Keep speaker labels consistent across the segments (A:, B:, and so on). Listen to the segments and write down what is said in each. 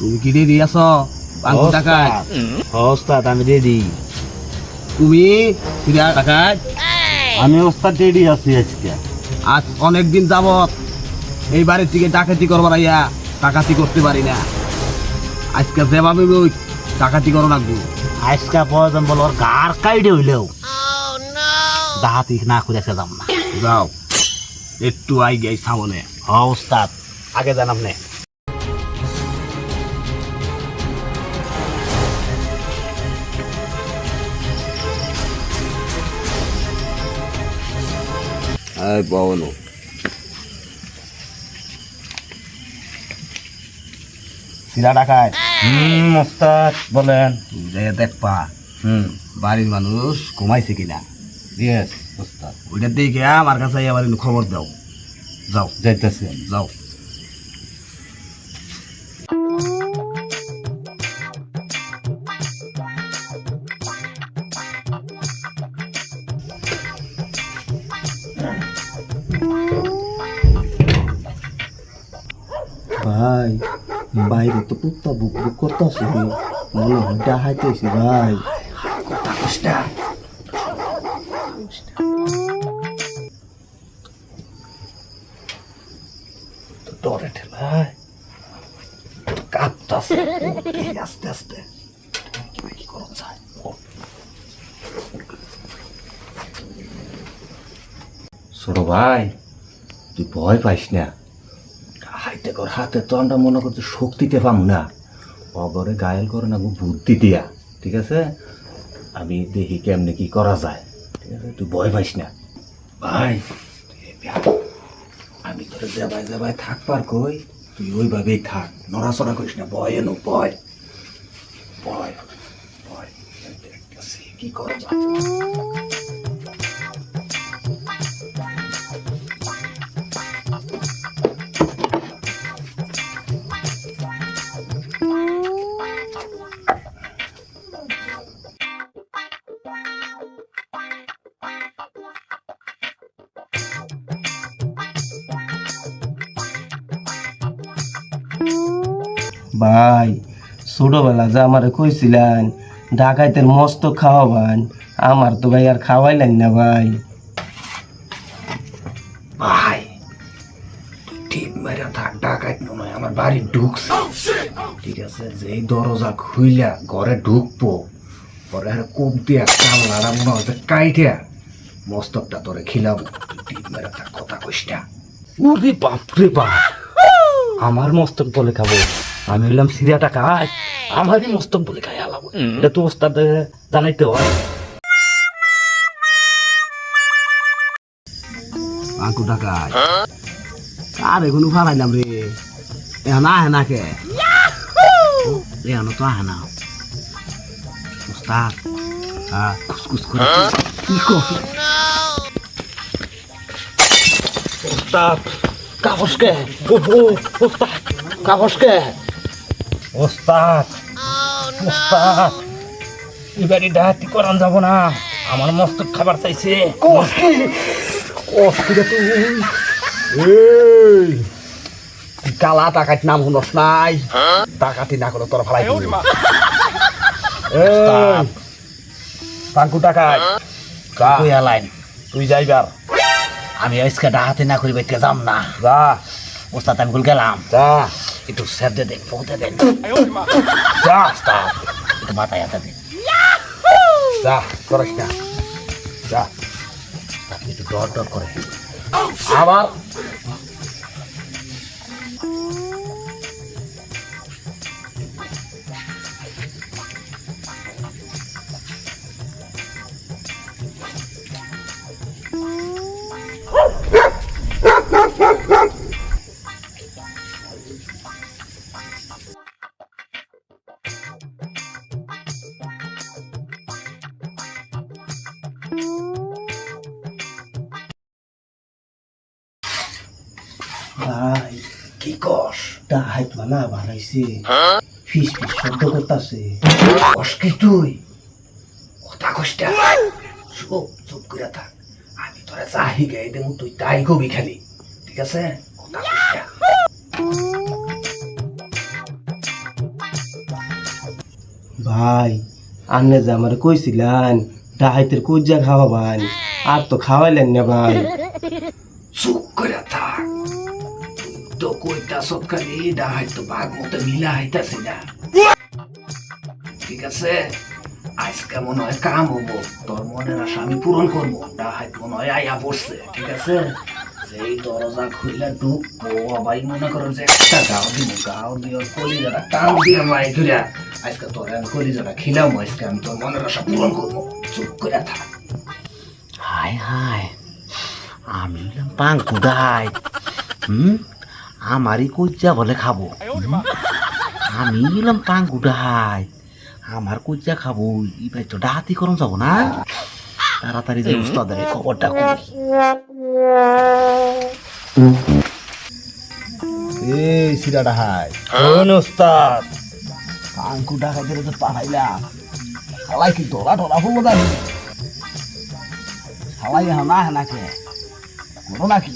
A: তুমি কি রেডি আছো? পাঁচশো টাকায়?
B: ওস্তাদ আমি রেডি
A: তুমি ফিরা টাকায়।
B: আমি ওস্তাদ রেডি আছি আজকে।
A: আজ অনেক দিন যাবত এই বাড়ির থেকে ডাকাতি করবার আইয়া ডাকাতি করতে পারি না। আজকে যেভাবে ওই ডাকাতি করো লাগবো।
B: আজকে প্রয়োজন বল ওর গার কাইডে হইলেও। ডাহাতি না করে যাম না।
A: যাও। একটু আই গাই সামনে।
B: হ ওস্তাদ আগে জানাম নে।
A: এই পবন সিরা ডাকায়।
B: হুম ওস্তাদ বলেন।
A: যে দেখ পা।
B: হুম।
A: বাড়ির মানুষ ঘুমাইছে কিনা?
B: ইয়েস ওস্তাদ।
A: ওইটার দিকে আমার কাছে আবার খবর দাও। যাও।
B: যাইতেছি
A: যাও।
C: বাইরে তো কুত্তা বুক বুক করতেছে মনে হয় ডাহাইতেছি ভাই
B: ডরে ঠেলায় আস্তে আস্তে কি ছোট ভাই তুই ভয় পাইস না হাইতে কর হাতে তো আমরা মনে করছি শক্তিতে পাম না। অগরে গায়েল করে না বুদ্ধি দিয়া, ঠিক আছে? আমি দেখি কেমনে কি করা যায়, ঠিক আছে? তুই ভয় পাইস না। ভাই আমি তোরে যাবাই যাবাই থাকবার কই, তুই ওইভাবেই থাক, নড়াচড়া করিস না, ভয় এনো, ভয়। ভয় ভয় কি করা যায়।
C: ভাই ছোটবেলা যে আমারে কইছিলেন ঢাকাইতের মস্ত খাওয়াবান আমার তো ভাই আর খাওয়াইলেন না ভাই।
B: ভাই ঠিক মেরে থাক ডাকাইত মনে হয় আমার বাড়ি ঢুকছে। ঠিক আছে যেই দরজা খুইলা ঘরে ঢুকবো পরে আর কোপ দিয়া কামলারা মনে হচ্ছে কাইটিয়া মস্তকটা তোরে খিলাবো। ঠিক মেরে থাক কথা কইসটা উরে বাপ রে বাপ! আমার মস্তক বলে খাব। আমি হইলাম সিরিয়া টাকা আমারই মস্তক বলে খাই আলাবো এটা তো ওস্তাদ জানাইতে হয়।
A: আঙ্কু ডাকায় আর এগুলো ফালাইলাম রে। এখন আহে না কে? এখন তো আহে না। উস্তাদ হ্যাঁ খুসখুস করে কি কর?
B: ওস্তাদ কাগজ কে ও ও ওস্তাদ কাগজ কে ওস্তাদ ওস্তাদ এবারে ডাহাতি করান যাব না। আমার মস্ত খাবার চাইছে।
A: এই কালা টাকাত নাম শুনস নাই? টাকাতি না করে তোর
B: ওস্তাদ
A: পাঙ্কু টাকায়
B: তুই লাইন
A: তুই যাইবার
B: আমি আজকে ডাহাতি না করি বাইতে যাম না।
A: যা।
B: ওস্তাদ আমি গুল গেলাম?
A: যা।
B: একটু স্যার দে দেন পৌঁছে দেন।
A: যা
B: একটু মাথায় হাতে দেন
A: যা করিস না। যা।
B: একটু ডর ডর করে
A: আবার
B: কি কস
C: ডাহাইত মানা বাড়াইছে ফিস ফিস শব্দ করতেছে।
B: কস কি তুই? কথা কষ্টা চুপ চুপ করে থাক। আমি তোরা চাহি গাই দেবো তুই তাই কবি খালি। ঠিক আছে? কথা কষ্টা
C: ভাই আপনি যে আমার কইছিলেন ডাহাইতের কুজা খাওয়াবান। আর তো খাওয়াইলেন না ভাই।
A: চুপ করে থাক। তো কইতা সৎকারি ডাহাই তো ভাগ মতো মিলা হইতাছি না। ঠিক আছে? আজকে মনে হয় কাম হব। তোর মনের আশা আমি পূরণ করব। ডাহাই মনে হয় আয়া পড়ছে। ঠিক আছে? যেই দরজা খুললে ঢুকবো ভাই মনে করো যে একটা গাও দিব গাও দিয়ে কলিজাটা টান দিয়ে মাই ঘুরে আজকে তোর আমি কলিজাটা খিলাম। আজকে আমি তোর মনের আশা পূরণ করব। চুপ করে থাক।
D: হায় হায়, আমি হলাম পাঙ্কুডাই হুম? আমারই কুজ্জা বলে খাব? আমি হলাম পাঙ্কুডাই আমার কুজ্জা খাব ভাই তো ডাহাতি করম যাব না। তাড়াতাড়ি যে উস্তাদের খবরটা করি
A: এই সিরাটা হাই
C: উস্তাদ?
A: আঙ্কু টাকা দিয়ে তো পাঠাইলাম শালাই কি তোরা টোরা ফুলো যাবি শালাই হানা হানাকে, করো নাকি?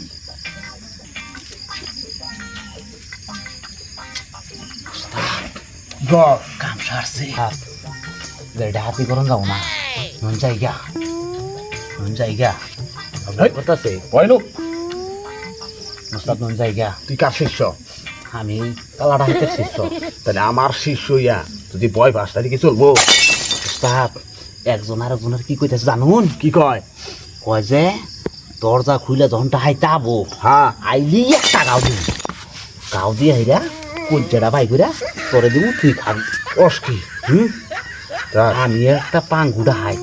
A: গর
D: কাম সারছে। যে ডাহাতি করম যাব না। নুন জায়গা নুন জায়গা করতেছে
A: বয়নু
D: উস্তাদ নুন জায়গা
A: তুই কার শিষ্য?
D: আমি কালা ডাহাতের শিষ্য।
A: তাহলে আমার শিষ্য ইয়া। যদি বয় পাস তাহলে কি চলবো?
D: উস্তাদ একজন আর একজনের কি কইতেছে জানুন?
A: কি কয়?
D: কয় যে দরজা খুলে যখন তাহাই তাবো
A: হ্যাঁ।
D: আইলি একটা গাও দিবি গাও দিয়ে হেরা কুজ্জাটা বাই করে দিব তুই খাবি
A: অস কি? হুম? তা
D: আমি একটা পান গুড়া হাই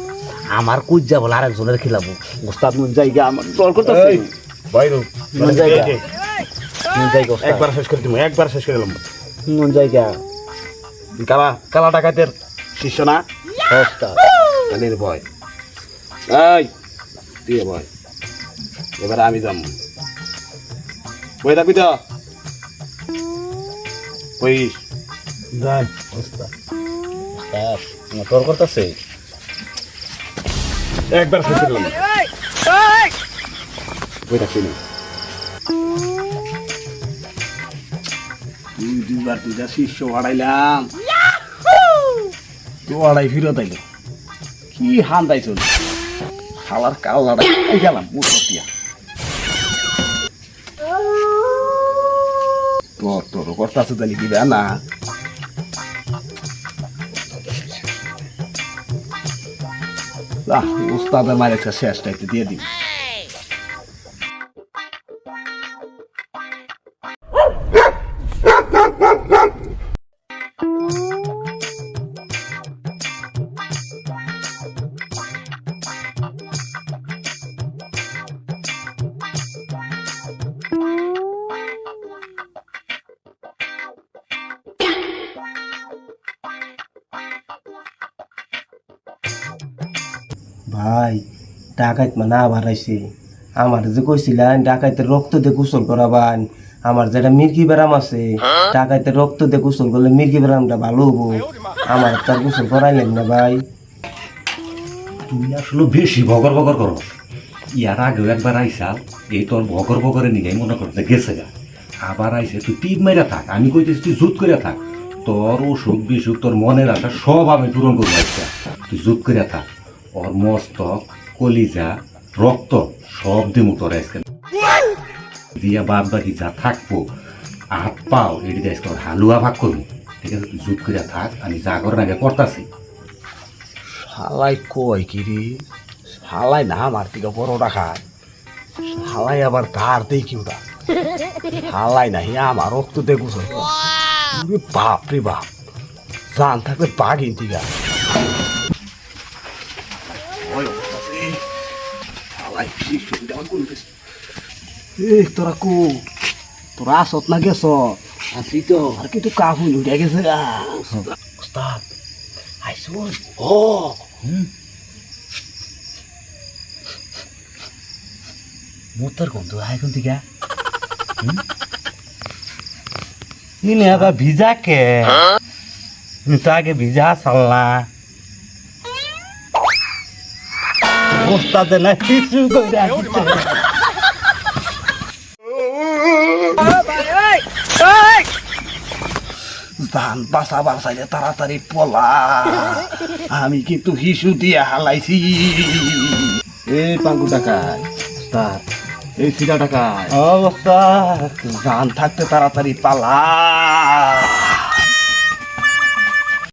D: আমার কুজ্জা বলে আরেকজনের খেলাবো। ওস্তাদ নুন জায়গা আমার করতেছে। নুন জায়গা। নুন জায়গা
A: একবার শেষ করে দিব একবার শেষ করে দিলাম।
D: নুন জায়গা।
A: কালা কালা ডাকাতের শিষ্য না? কানের ভয়। এই দিয়ে ভয়। এবার আমি যাম। বই থাকবি তো?
D: যাই ওস্তাদ ওস্তাদ করতেছে?
A: একবার দুই দুইবার দুইটা শিষ্য হারাইলাম তো আড়াই ফিরত আইলো। কি হান দাই চল শালার কাল লড়াই গেলাম? মুসতিয়া তোর তোর কষ্ট আছে তাহলে দিবে না? উস্তাদের মারে একটা শেষটা একটু দিয়ে দিবি।
C: ভাই, ডাকাইত মানে আবার আইছে আমার যে কইছিলেন ডাকাইতের রক্ত দিয়ে গোসল করাবান। আমার যেটা মির্গি ব্যারাম আছে, ডাকাইতের রক্ত দিয়ে গোসল করলে মির্গি ব্যারামটা ভালো হব। আমার তার গোসল করাইলেন না ভাই।
B: তুমি আসলে বেশি ভগর ভগর করো। ইয়ার আগেও একবার আইসাল এই তোর ভগর ভগরে নিয়ে মনে করতে গেছে গা। আবার আইসে, তুই টিপ মেরে থাক, আমি কইতেছি তুই জুত করে থাক। তোর অসুখ বিসুখ তোর মনের আশা সব আমি পূরণ করব তুই জুত করে থাক। ওর মস্তক কলিজা রক্ত সব দিমু তোর আজকে দিয়া বাদ বাকি যা থাকব হাত পাও এটি দিয়ে আজকে ওর হালুয়া ভাগ করব। ঠিক আছে তুই জুত করে থাক আমি যা করার আগে করতাছি।
A: শালাই কই কি রে? শালাই না আমার থেকে বড়টা খায় শালাই আবার ধার দেই কি ওটা? শালাই নাহি আমার রক্ত দেখু বাপ রে বাপ। জান থাকলে বাঘিন তিগা ওই অবস্থা রে। শালাই কি সুবিধা আমার কোন দেশ? এই তোরা কো? তোরা আসত না গেছ আসি তো। আর কিন্তু কাহুন উঠে গেছে ওস্তাদ আইসুন ও
D: মোতর গন্ধ হয় কোন দিকে
C: ইনে আবার ভিজা কে? তাকে ভিজা সাল্লা ওস্তাদে না কিছু করে আসছে।
A: জান বাঁচাবার তাড়াতাড়ি পলা। আমি কিন্তু হিসু দিয়ে হালাইছি।
C: এই পাঙ্গু টাকায়
B: তার এই সিরা টাকায়।
C: অবস্থা জান থাকতে তাড়াতাড়ি পালা।